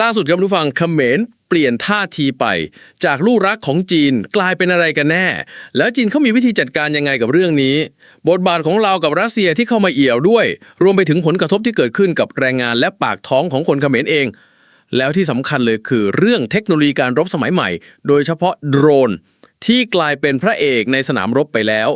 ล่าสุดครับทุกฟังเขมรเปลี่ยนท่าทีไป จากลูกรักของจีนกลายเป็นอะไรกันแน่ แล้วจีนเขามีวิธีจัดการยังไงกับเรื่องนี้ บทบาทของเรากับรัสเซียที่เข้ามาเอี่ยวด้วย รวมไปถึงผลกระทบที่เกิดขึ้นกับแรงงานและปากท้องของคนเขมรเอง แล้วที่สำคัญเลยคือเรื่องเทคโนโลยีการรบสมัยใหม่ โดยเฉพาะโดรน ที่กลายเป็นพระเอกในสนามรบไปแล้ว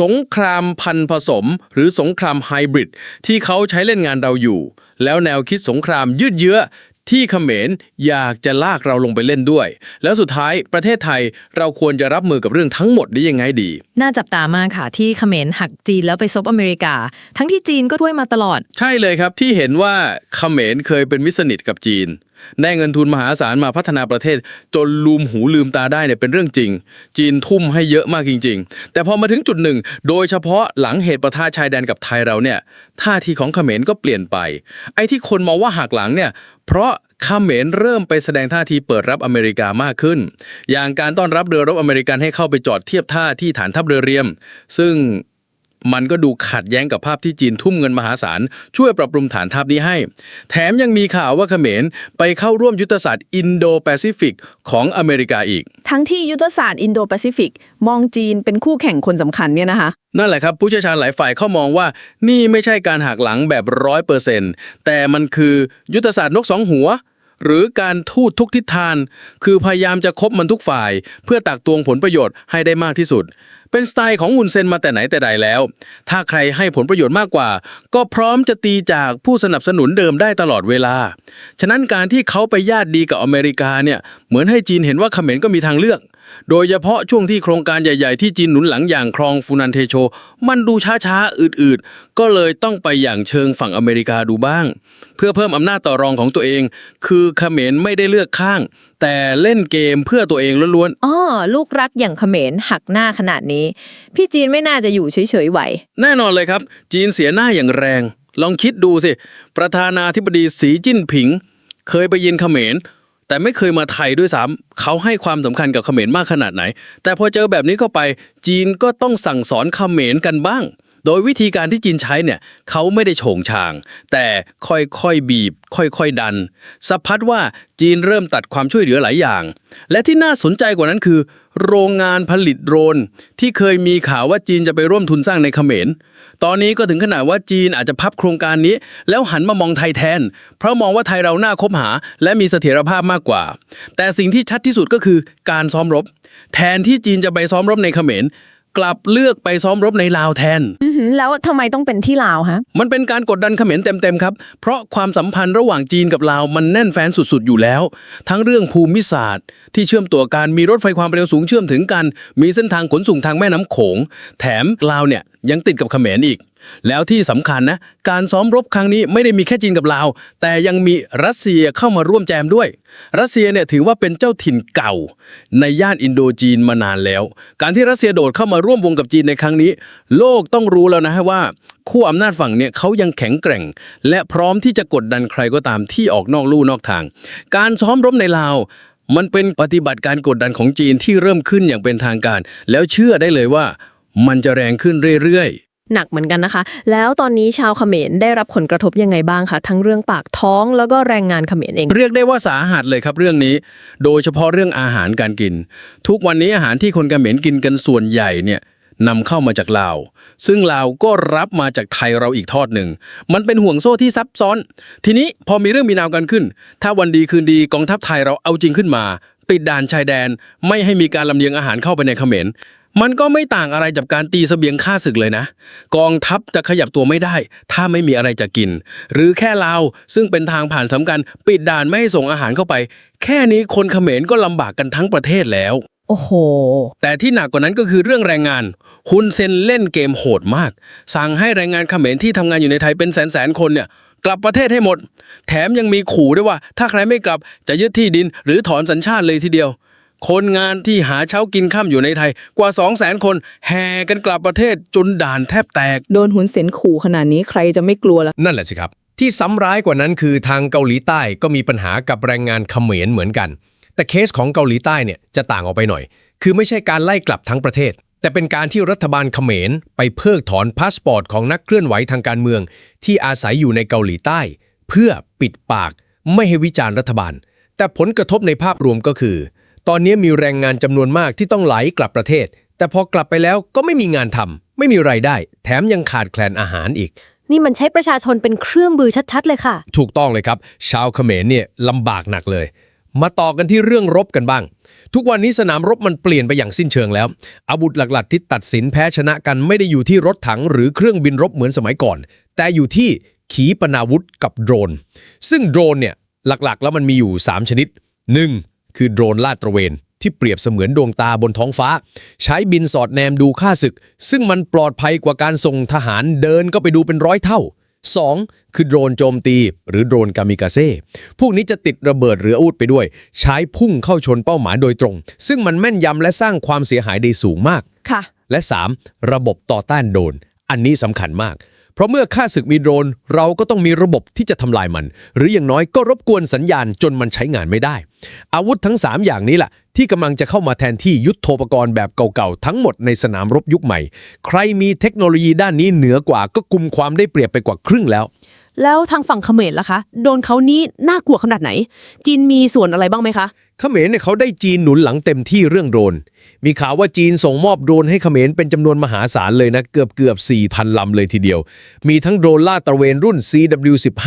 สงครามพันผสม หรือสงครามไฮบริดที่เขาใช้เล่นงานเราอยู่ แล้วแนวคิดสงครามยืดเยื้อ ที่เขมรอยากจะลากเราลงไปเล่นด้วย แล้วสุดท้ายประเทศไทยเราควรจะรับมือกับเรื่องทั้งหมดได้ยังไงดี น่าจับตามากค่ะที่เขมรหักจีนแล้วไปซบอเมริกา ทั้งที่จีนก็ช่วยมาตลอด ใช่เลยครับที่เห็นว่าเขมรเคยเป็นมิตรสนิทกับจีนได้เงินทุนมหาศาลมาพัฒนาประเทศ จนลืมหูลืมตาได้เนี่ยเป็นเรื่องจริง จีนทุ่มให้เยอะมากจริง ๆ แต่พอมาถึงจุดหนึ่ง โดยเฉพาะหลังเหตุประทะชายแดนกับไทยเราเนี่ยท่าทีของเขมรก็เปลี่ยนไป ไอ้ที่คนมองว่าหักหลังเนี่ยเพราะ เขมรเริ่มไปแสดงท่าทีเปิดรับอเมริกามากขึ้น อย่างการต้อนรับเรือรบอเมริกันให้เข้าไปจอดเทียบท่าที่ฐานทัพเรือเรียม ซึ่ง มันก็ดูขัดแย้งกับภาพที่จีนทุ่มเงินมหาศาล ช่วยปรับปรุงฐานทัพนี้ให้ แถมยังมีข่าวว่าเขมรไปเข้าร่วมยุทธศาสตร์อินโดแปซิฟิกของอเมริกาอีก ทั้งที่ยุทธศาสตร์อินโดแปซิฟิกมองจีนเป็นคู่แข่งคนสำคัญเนี่ยนะคะ นั่นแหละครับ ผู้เชี่ยวชาญหลายฝ่ายเข้ามองว่า นี่ไม่ใช่การหักหลังแบบร้อยเปอร์เซนต์แต่มันคือยุทธศาสตร์นกสองหัวหรือการทูตทุกทิศทางคือพยายามจะคบมันทุกฝ่าย เพื่อตักตวงผลประโยชน์ให้ได้มากที่สุด เป็นสไตล์ของฮุนเซนมาแต่ไหนแต่ใดแล้ว ถ้าใครให้ผลประโยชน์มากกว่า ก็พร้อมจะตีจากผู้สนับสนุนเดิมได้ตลอดเวลา ฉะนั้นการที่เขาไปญาติดีกับอเมริกาเนี่ยเหมือนให้จีนเห็นว่าเขมรก็มีทางเลือก โดยเฉพาะช่วงที่โครงการใหญ่ ๆ ที่จีนหนุนหลังอย่างคลองฟูนันเทโช มันดูช้าๆอืดๆ ก็เลยต้องไปอย่างเชิงฝั่งอเมริกาดูบ้าง เพื่อเพิ่มอำนาจต่อรองของตัวเอง คือเขมรไม่ได้เลือกข้างแต่เล่นเกมเพื่อตัวเองล้วนอ้อลูกรักอย่างเขมรหักหน้าขนาดนี้ พี่จีนไม่น่าจะอยู่เฉยๆไหว ๆ แน่นอนเลยครับ จีนเสียหน้าอย่างแรง ลองคิดดูสิ ประธานาธิบดีสีจิ้นผิง เคยไปเยือนเขมร แต่ไม่เคยมาไทยด้วยซ้ำเขาให้ความสำคัญกับเขมรมากขนาดไหน แต่พอเจอแบบนี้เข้าไป จีนก็ต้องสั่งสอนเขมรกันบ้าง โดยวิธีการที่จีนใช้เนี่ยเขาไม่ได้โฉงชาง แต่ค่อยๆบีบ ค่อยๆดันสัพพัดว่าจีนเริ่มตัดความช่วยเหลือหลายอย่าง และที่น่าสนใจกว่านั้นคือ โรงงานผลิตโดรน ที่เคยมีข่าวว่าจีนจะไปร่วมทุนสร้างในเขมร ตอนนี้ก็ถึงขนาดว่าจีนอาจจะพับโครงการนี้ แล้วหันมามองไทยแทน เพราะมองว่าไทยเราน่าคบหา และมีเสถียรภาพมากกว่า แต่สิ่งที่ชัดที่สุดก็คือการซ้อมรบ แทนที่จีนจะไปซ้อมรบในเขมร กลับเลือกไปซ้อมรบในลาวแทน อือหือแล้วทำไมต้องเป็นที่ลาวฮะ มันเป็นการกดดันเขมรเต็มๆครับ เพราะความสัมพันธ์ระหว่างจีนกับลาวมันแน่นแฟนสุดๆอยู่แล้ว ทั้งเรื่องภูมิศาสตร์ ที่เชื่อมตัวกันมีรถไฟความเร็วสูงเชื่อมถึงกัน มีเส้นทางขนส่งทางแม่น้ำโขง แถมลาวเนี่ยยังติดกับเขมรอีก แล้วที่สำคัญนะ การซ้อมรบครั้งนี้ไม่ได้มีแค่จีนกับลาว แต่ยังมีรัสเซียเข้ามาร่วมแจมด้วย รัสเซียเนี่ยถือว่าเป็นเจ้าถิ่นเก่า ในย่านอินโดจีนมานานแล้ว การที่รัสเซียโดดเข้ามาร่วมวงกับจีนในครั้งนี้ โลกต้องรู้แล้วนะว่าคู่อำนาจฝั่งเนี่ยเขายังแข็งแกร่ง และพร้อมที่จะกดดันใครก็ตามที่ออกนอกลู่นอกทาง การซ้อมรบในลาวมันเป็นปฏิบัติการกดดันของจีนที่เริ่มขึ้นอย่างเป็นทางการ แล้วเชื่อได้เลยว่ามันจะแรงขึ้นเรื่อยๆ หนักเหมือนกันนะคะ แล้วตอนนี้ชาวเขมรได้รับผลกระทบยังไงบ้างคะทั้งเรื่องปากท้องแล้วก็แรงงานเขมรเอง เรียกได้ว่าสาหัสเลยครับเรื่องนี้ โดยเฉพาะเรื่องอาหารการกิน ทุกวันนี้อาหารที่คนเขมรกินกันส่วนใหญ่เนี่ยนำเข้ามาจากลาว ซึ่งลาวก็รับมาจากไทยเราอีกทอดหนึ่ง มันเป็นห่วงโซ่ที่ซับซ้อน ทีนี้พอมีเรื่องมีนาวกันขึ้น ถ้าวันดีคืนดีกองทัพไทยเราเอาจริงขึ้นมาปิดด่านชายแดน ไม่ให้มีการลำเลียงอาหารเข้าไปในเขมร มันก็ไม่ต่างอะไรจากการตีเสบียงฆ่าศึกเลยนะ กองทัพจะขยับตัวไม่ได้ ถ้าไม่มีอะไรจะกิน หรือแค่ลาวซึ่งเป็นทางผ่านสำคัญ ปิดด่านไม่ให้ส่งอาหารเข้าไป แค่นี้คนเขมรก็ลำบากกันทั้งประเทศแล้ว โอ้โห แต่ที่หนักกว่านั้นก็คือเรื่องแรงงานฮุนเซนเล่นเกมโหดมาก สั่งให้แรงงานเขมรที่ทำงานอยู่ในไทยเป็นแสนแสนๆคนเนี่ยกลับประเทศให้หมด แถมยังมีขู่ด้วยว่า ถ้าใครไม่กลับจะยึดที่ดินหรือถอนสัญชาติเลยทีเดียว คนงานที่หาเช้ากินข้ามอยู่ในไทยกว่า 2 0 0 0 0 0 คน แห่กันกลับประเทศจนด่านแทบแตก โดนหุนเซนขู่ขนาดนี้ใครจะไม่กลัวล่ะ นั่นแหละสิครับ ที่ซ้ำร้ายกว่านั้นคือทางเกาหลีใต้ก็มีปัญหากับแรงงานเขมรเหมือนกัน แต่เคสของเกาหลีใต้เนี่ยจะต่างออกไปหน่อย คือไม่ใช่การไล่กลับทั้งประเทศ แต่เป็นการที่รัฐบาลเขมรไปเพิกถอนพาสปอร์ตของนักเคลื่อนไหวทางการเมือง ที่อาศัยอยู่ในเกาหลีใต้ เพื่อปิดปาก ไม่ให้วิจารณ์รัฐบาล แต่ผลกระทบในภาพรวมก็คือ ตอนนี้มีแรงงานจำนวนมากที่ต้องไหลกลับประเทศ แต่พอกลับไปแล้วก็ไม่มีงานทำไม่มีไรายได้ แถมยังขาดแคลนอาหารอีก นี่มันใช้ประชาชนเป็นเครื่องมือชัดๆ เลยค่ะ ถูกต้องเลยครับ ชาวเขมรเนี่ยลำบากหนักเลย มาต่อกันที่เรื่องรบกันบ้าง ทุกวันนี้สนามรบมันเปลี่ยนไปอย่างสิ้นเชิงแล้ว อาวุธหลักๆ ที่ตัดสินแพ้ชนะกันไม่ได้อยู่ที่รถถังหรือเครื่องบินรบเหมือนสมัยก่อน แต่อยู่ที่ขีปนาวุธกับโดรน ซึ่งโดรนเนี่ยหลักๆ แล้วมันมีอยู่ 3 ชนิด 1. คือโดรนลาดตระเวน ที่เปรียบเสมือนดวงตาบนท้องฟ้า ใช้บินสอดแนมดูค่าศึก ซึ่งมันปลอดภัยกว่าการส่งทหารเดินก็ไปดูเป็นร้อยเท่า 2. คือโดรนโจมตี หรือโดรนกามิกาเซ่ พวกนี้จะติดระเบิดหรืออาวุธไปด้วย ใช้พุ่งเข้าชนเป้าหมายโดยตรง ซึ่งมันแม่นยำและสร้างความเสียหายได้สูงมาก ค่ะ และ 3. ระบบต่อต้านโดรนอันนี้สำคัญมาก เพราะเมื่อค่าศึกมีโดรน เราก็ต้องมีระบบที่จะทำลายมัน หรืออย่างน้อยก็รบกวนสัญญาณจนมันใช้งานไม่ได้ อาวุธทั้ง 3 อย่างนี้แหละที่กำลังจะเข้ามาแทนที่ยุทโธปกรณ์แบบเก่าๆ ทั้งหมดในสนามรบยุคใหม่ ใครมีเทคโนโลยีด้านนี้เหนือกว่าก็กุมความได้เปรียบไปกว่าครึ่งแล้ว แล้วทางฝั่งเขมรล่ะคะ โดนเขานี้น่ากลัวขนาดไหน จีนมีส่วนอะไรบ้างไหมคะ เขมรเนี่ยเขาได้จีนหนุนหลังเต็มที่เรื่องโดรน มีข่าวว่าจีนส่งมอบโดรนให้เขมรเป็นจำนวนมหาศาลเลยนะ เกือบเกือบ4,000 ลำเลยทีเดียว มีทั้งโดรนลาดตระเวนรุ่น CW15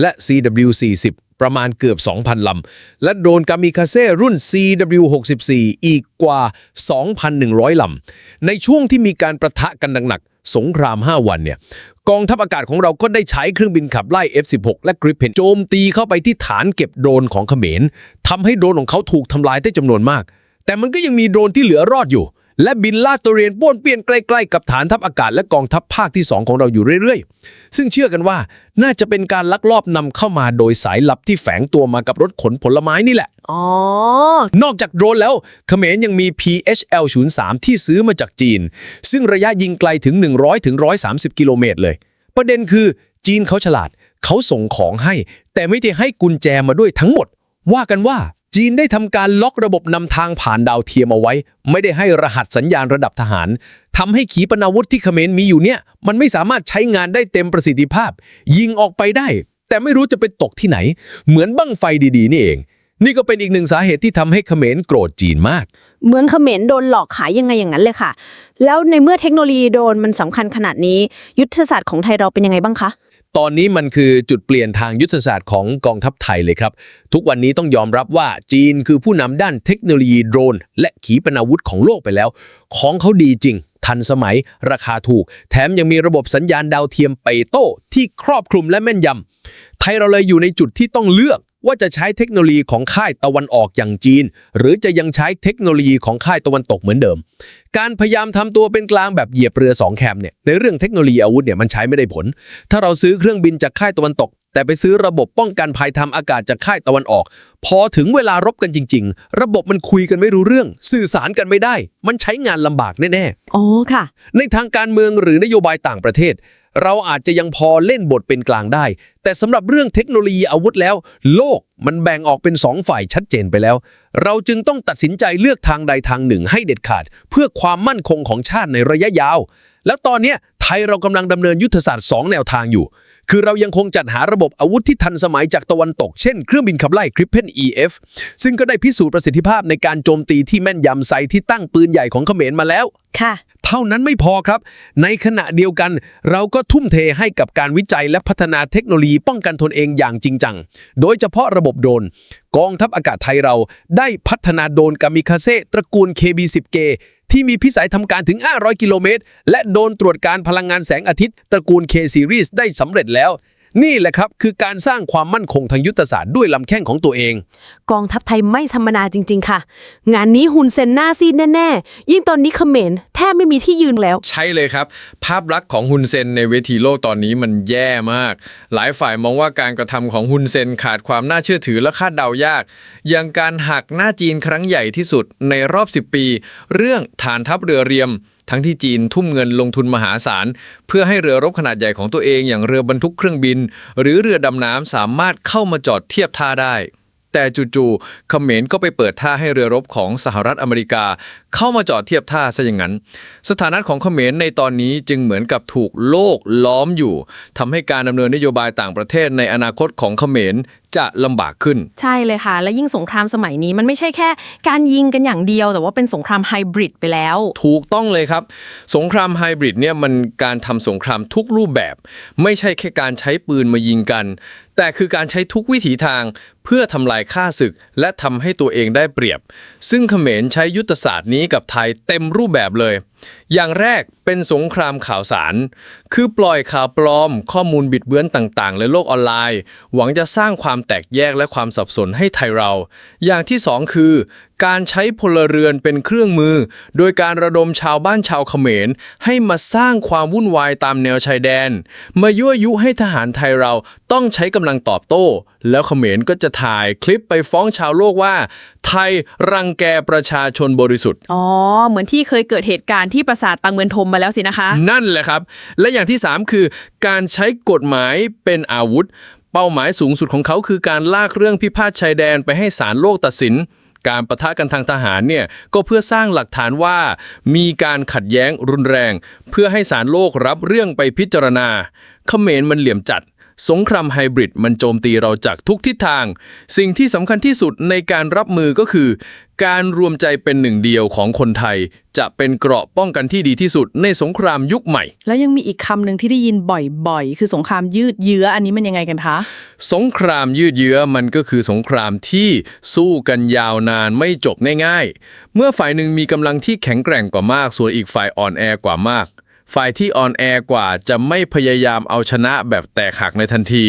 และ CW40 ประมาณเกือบ 2,000 ลำ และโดรนกามิคาเซ่รุ่น CW64 อีกกว่า 2,100 ลำ ในช่วงที่มีการประทะกันหนักๆ สงคราม 5 วันเนี่ยกองทัพอากาศของเราก็ได้ใช้เครื่องบินขับไล่ F16 และ Gripen โจมตีเข้าไปที่ฐานเก็บโดรนของเขมรทำให้โดรนของเขาถูกทำลายได้จำนวนมาก แต่มันก็ยังมีโดรนที่เหลือรอดอยู่ และบินลาดตระเวนป้วนเปี้ยนใกล้ๆกับฐานทัพอากาศและกองทัพภาคที่ 2 ของเราอยู่เรื่อยๆ ซึ่งเชื่อกันว่าน่าจะเป็นการลักลอบนำเข้ามาโดยสายลับที่แฝงตัวมากับรถขนผลไม้นี่แหละ อ๋อ นอกจากโดรนแล้วเขมรยังมี PHL-03 ที่ซื้อมาจากจีน ซึ่งระยะยิงไกลถึง 100ถึง130 กิโลเมตรเลย ประเด็นคือจีนเขาฉลาดเขาส่งของให้ แต่ไม่ได้ให้กุญแจมาด้วยทั้งหมด ว่ากันว่า จีนได้ทำการล็อกระบบนำทางผ่านดาวเทียมเอาไว้ ไม่ได้ให้รหัสสัญญาณระดับทหารทำให้ขีปนาวุธที่เขมรมีอยู่เนี่ย มันไม่สามารถใช้งานได้เต็มประสิทธิภาพ ยิงออกไปได้ แต่ไม่รู้จะไปตกที่ไหน เหมือนบั้งไฟดีๆ นี่เอง นี่ก็เป็นอีกหนึ่งสาเหตุที่ทำให้เขมรโกรธจีนมาก เหมือนเขมรโดนหลอกขายยังไงอย่างนั้นเลยค่ะ แล้วในเมื่อเทคโนโลยีโดนมันสำคัญขนาดนี้ ยุทธศาสตร์ของไทยเราเป็นยังไงบ้างคะ ตอนนี้มันคือจุดเปลี่ยนทางยุทธศาสตร์ของกองทัพไทยเลยครับ ทุกวันนี้ต้องยอมรับว่าจีนคือผู้นำด้านเทคโนโลยีโดรน และขีปนาวุธของโลกไปแล้ว ของเขาดีจริง ทันสมัย ราคาถูก แถมยังมีระบบสัญญาณดาวเทียมไปโต้ที่ครอบคลุมและแม่นยำไทยเราเลยอยู่ในจุดที่ต้องเลือก ว่าจะใช้เทคโนโลยีของค่ายตะวันออกอย่างจีน หรือจะยังใช้เทคโนโลยีของค่ายตะวันตกเหมือนเดิม การพยายามทำตัวเป็นกลางแบบเหยียบเรือสองแคมเนี่ยในเรื่องเทคโนโลยีอาวุธเนี่ยมันใช้ไม่ได้ผล ถ้าเราซื้อเครื่องบินจากค่ายตะวันตก แต่ไปซื้อระบบป้องกันภัยทางอากาศจากค่ายตะวันออก พอถึงเวลารบกันจริง ๆ ระบบมันคุยกันไม่รู้เรื่อง สื่อสารกันไม่ได้ มันใช้งานลำบากแน่ๆอ๋อค่ะ ในทางการเมืองหรือนโยบายต่างประเทศ เราอาจจะยังพอเล่นบทเป็นกลางได้ แต่สำหรับเรื่องเทคโนโลยีอาวุธแล้ว โลกมันแบ่งออกเป็นสองฝ่ายชัดเจนไปแล้ว เราจึงต้องตัดสินใจเลือกทางใดทางหนึ่งให้เด็ดขาด เพื่อความมั่นคงของชาติในระยะยาว แล้วตอนนี้ไทยเรากำลังดำเนินยุทธศาสตร์ 2 แนวทางอยู่ คือเรายังคงจัดหาระบบอาวุธที่ทันสมัยจากตะวันตก เช่นเครื่องบินขับไล่ Gripen EF ซึ่งก็ได้พิสูจน์ประสิทธิภาพในการโจมตีที่แม่นยำใส่ที่ตั้งปืนใหญ่ของเขมรมาแล้ว ค่ะ เท่านั้นไม่พอครับ ในขณะเดียวกัน เราก็ทุ่มเทให้กับการวิจัยและพัฒนาเทคโนโลยีป้องกันตนเองอย่างจริงจัง โดยเฉพาะระบบโดรนกองทัพอากาศไทยเราได้พัฒนาโดรนกามิคาเซ่ตระกูล KB10K ที่มีพิสัยทำการถึง 500 กิโลเมตร และโดรนตรวจการพลังงานแสงอาทิตย์ ตระกูล K Series ได้สำเร็จแล้ว นี่แหละครับคือการสร้างความมั่นคงทางยุทธศาสตร์ด้วยลำแข้งของตัวเอง กองทัพไทยไม่ธรรมดาจริง ๆ ค่ะ งานนี้หุนเซนหน้าซีดแน่ ๆ ยิ่งตอนนี้เขมรแทบไม่มีที่ยืนแล้ว ใช่เลยครับ ภาพลักษณ์ของฮุนเซนในเวทีโลกตอนนี้มันแย่มาก หลายฝ่ายมองว่าการกระทำของฮุนเซนขาดความน่าเชื่อถือและคาดเดายาก อย่างการหักหน้าจีนครั้งใหญ่ที่สุดในรอบ 10 ปี เรื่องฐานทัพเรือเรียม ทั้งที่จีนทุ่มเงินลงทุนมหาศาล เพื่อให้เรือรบขนาดใหญ่ของตัวเองอย่างเรือบรรทุกเครื่องบิน หรือเรือดำน้ำสามารถเข้ามาจอดเทียบท่าได้ แต่จู่ๆเขมรก็ไปเปิดท่าให้เรือรบของสหรัฐอเมริกา เข้ามาจอดเทียบท่าซะอย่างนั้น สถานะของเขมรในตอนนี้จึงเหมือนกับถูกโลกล้อมอยู่ทำให้การดำเนินนโยบายต่างประเทศในอนาคตของเขมรจะลำบากขึ้น ใช่เลยค่ะ และยิ่งสงครามสมัยนี้มันไม่ใช่แค่การยิงกันอย่างเดียว แต่ว่าเป็นสงครามไฮบริดไปแล้ว ถูกต้องเลยครับ สงครามไฮบริดเนี่ยมันการทำสงครามทุกรูปแบบ ไม่ใช่แค่การใช้ปืนมายิงกัน แต่คือการใช้ทุกวิถีทางเพื่อทำลายค่าศึก และทำให้ตัวเองได้เปรียบ ซึ่งเขมรใช้ยุทธศาสตร์นี้กับไทยเต็มรูปแบบเลย อย่างแรกเป็นสงครามข่าวสาร คือปล่อยข่าวปลอม ข้อมูลบิดเบือนต่างๆในโลกออนไลน์ หวังจะสร้างความแตกแยกและความสับสนให้ไทยเรา อย่างที่สองคือ การใช้พลเรือนเป็นเครื่องมือ โดยการระดมชาวบ้านชาวเขมร ให้มาสร้างความวุ่นวายตามแนวชายแดน มายั่วยุให้ทหารไทยเราต้องใช้กำลังตอบโต้ แล้วเขมรก็จะถ่ายคลิปไปฟ้องชาวโลกว่า ไทยรังแกประชาชนบริสุทธิ์ อ๋อ เหมือนที่เคยเกิดเหตุการณ์ที่ปราสาทตังเมือนทมมาแล้วสินะคะ นั่นแหละครับ และอย่างที่ 3 คือ การใช้กฎหมายเป็นอาวุธ เป้าหมายสูงสุดของเขาคือการลากเรื่องพิพาทชายแดนไปให้ศาลโลกตัดสิน การประทะกันทางทหารเนี่ยก็เพื่อสร้างหลักฐานว่า มีการขัดแย้งรุนแรง เพื่อให้ศาลโลกรับเรื่องไปพิจารณาเขมรมันเหลี่ยมจัด สงครามไฮบริดมันโจมตีเราจากทุกทิศทาง สิ่งที่สำคัญที่สุดในการรับมือก็คือ การรวมใจเป็นหนึ่งเดียวของคนไทย จะเป็นเกราะป้องกันที่ดีที่สุดในสงครามยุคใหม่ แล้วยังมีอีกคำหนึ่งที่ได้ยินบ่อยๆ คือสงครามยืดเยื้ออันนี้มันยังไงกันคะ สงครามยืดเยื้อมันก็คือสงครามที่สู้กันยาวนานไม่จบง่ายๆ เมื่อฝ่ายหนึ่งมีกำลังที่แข็งแกร่งกว่ามาก ส่วนอีกฝ่ายอ่อนแอกว่ามาก ฝ่ายที่อ่อนแอกว่าจะไม่พยายามเอาชนะแบบแตกหักในทันที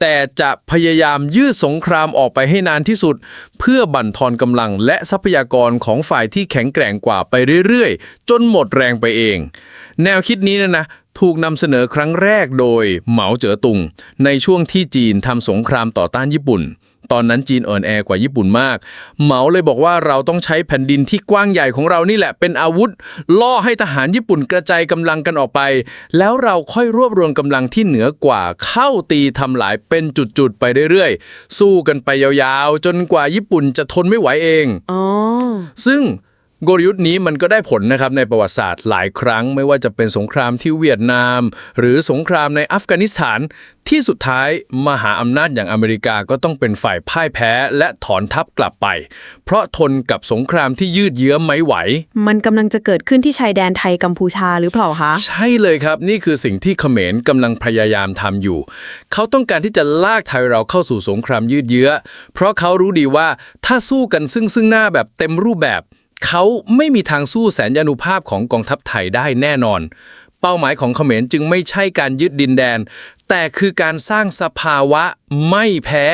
แต่จะพยายามยืดสงครามออกไปให้นานที่สุด เพื่อบั่นทอนกำลังและทรัพยากรของฝ่ายที่แข็งแกร่งกว่าไปเรื่อยๆ จนหมดแรงไปเอง แนวคิดนี้นะนะถูกนำเสนอครั้งแรกโดยเหมาเจ๋อตุง ในช่วงที่จีนทำสงครามต่อต้านญี่ปุ่น ตอนนั้นจีนอ่อนแอกว่าญี่ปุ่นมาก เหมาเลยบอกว่าเราต้องใช้แผ่นดินที่กว้างใหญ่ของเรานี่แหละเป็นอาวุธ ล่อให้ทหารญี่ปุ่นกระจายกำลังกันออกไป แล้วเราค่อยรวบรวมกำลังที่เหนือกว่าเข้าตีทำลายเป็นจุดๆไปเรื่อยๆ สู้กันไปยาวๆ จนกว่าญี่ปุ่นจะทนไม่ไหวเองอ๋อซึ่ง กลยุทธ์นี้มันก็ได้ผลนะครับในประวัติศาสตร์หลายครั้ง ไม่ว่าจะเป็นสงครามที่เวียดนาม หรือสงครามในอัฟกานิสถานที่สุดท้ายมหาอำนาจอย่างอเมริกาก็ต้องเป็นฝ่ายพ่ายแพ้และถอนทัพกลับไป เพราะทนกับสงครามที่ยืดเยื้อไม่ไหว มันกำลังจะเกิดขึ้นที่ชายแดนไทยกัมพูชาหรือเปล่าคะ ใช่เลยครับ นี่คือสิ่งที่เขมรกำลังพยายามทำอยู่ เขาต้องการที่จะลากไทยเราเข้าสู่สงครามยืดเยื้อ เพราะเขารู้ดีว่าถ้าสู้กันซึ่งซึ่งหน้าแบบเต็มรูปแบบ เขาไม่มีทางสู้แสนยานุภาพของกองทัพไทยได้แน่นอน เป้าหมายของเขมรจึงไม่ใช่การยึดดินแดน แต่คือการสร้างสภาวะไม่แพ้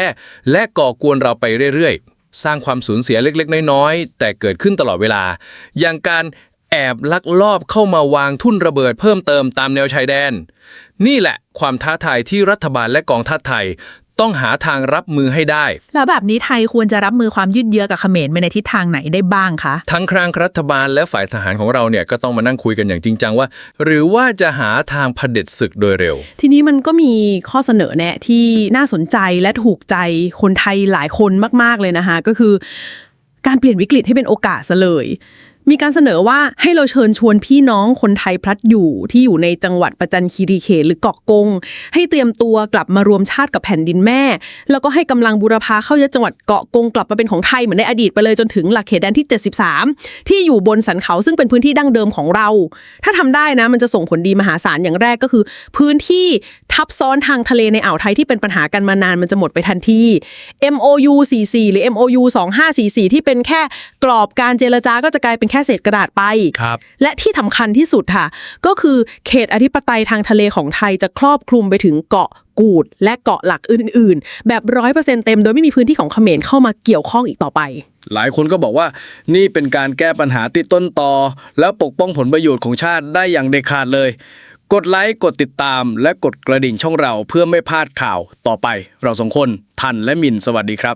และก่อกวนเราไปเรื่อยๆ สร้างความสูญเสียเล็กๆ น้อยๆ แต่เกิดขึ้นตลอดเวลา อย่างการแอบลักลอบเข้ามาวางทุ่นระเบิดเพิ่มเติมตามแนวชายแดน นี่แหละความท้าทายที่รัฐบาลและกองทัพไทย ต้องหาทางรับมือให้ได้ แล้วแบบนี้ไทยควรจะรับมือความยืดเยื้อกับเขมรไปในทิศทางไหนได้บ้างคะ ทั้งครางรัฐบาลและฝ่ายทหารของเราเนี่ยก็ต้องมานั่งคุยกันอย่างจริงจังว่า หรือว่าจะหาทางเผด็จศึกโดยเร็ว ทีนี้มันก็มีข้อเสนอแนะที่น่าสนใจและถูกใจคนไทยหลายคนมาก ๆเลยนะคะก็คือ การเปลี่ยนวิกฤตให้เป็นโอกาสซะเลย มีการเสนอว่าให้เราเชิญชวนพี่น้องคนไทยพลัดอยู่ที่อยู่ในจังหวัดประจันคีรีเขตหรือเกาะกง ให้เตรียมตัวกลับมารวมชาติกับแผ่นดินแม่ แล้วก็ให้กำลังบูรพาเข้ายึดจังหวัดเกาะกงกลับมาเป็นของไทยเหมือนในอดีตไปเลยจนถึงหลักเขตแดนที่ 73 ที่อยู่บนสันเขาซึ่งเป็นพื้นที่ดั้งเดิมของเรา ถ้าทำได้นะมันจะส่งผลดีมหาศาลอย่างแรกก็คือ พื้นที่ทับซ้อนทางทะเลในอ่าวไทยที่เป็นปัญหากันมานานมันจะหมดไปทันที MOU 44หรือ MOU 2544ที่เป็นแค่กรอบการเจรจาก็จะกลายเป็นแค่เศษกระดาษไปครับและที่สำคัญที่สุดค่ะ ก็คือเขตอธิปไตยทางทะเลของไทยจะครอบคลุมไปถึงเกาะกูด และเกาะหลักอื่น ๆ แบบร้อยเปอร์เซ็นต์เต็มโดยไม่มีพื้นที่ของเขมรเข้ามาเกี่ยวข้องอีกต่อไป หลายคนก็บอกว่านี่เป็นการแก้ปัญหาที่ต้นตอ แล้วปกป้องผลประโยชน์ของชาติได้อย่างเด็ดขาดเลยกดไลค์กดติดตาม และกดกระดิ่งช่องเราเพื่อไม่พลาดข่าวต่อไป เราสองคนทันและมินสวัสดีครับ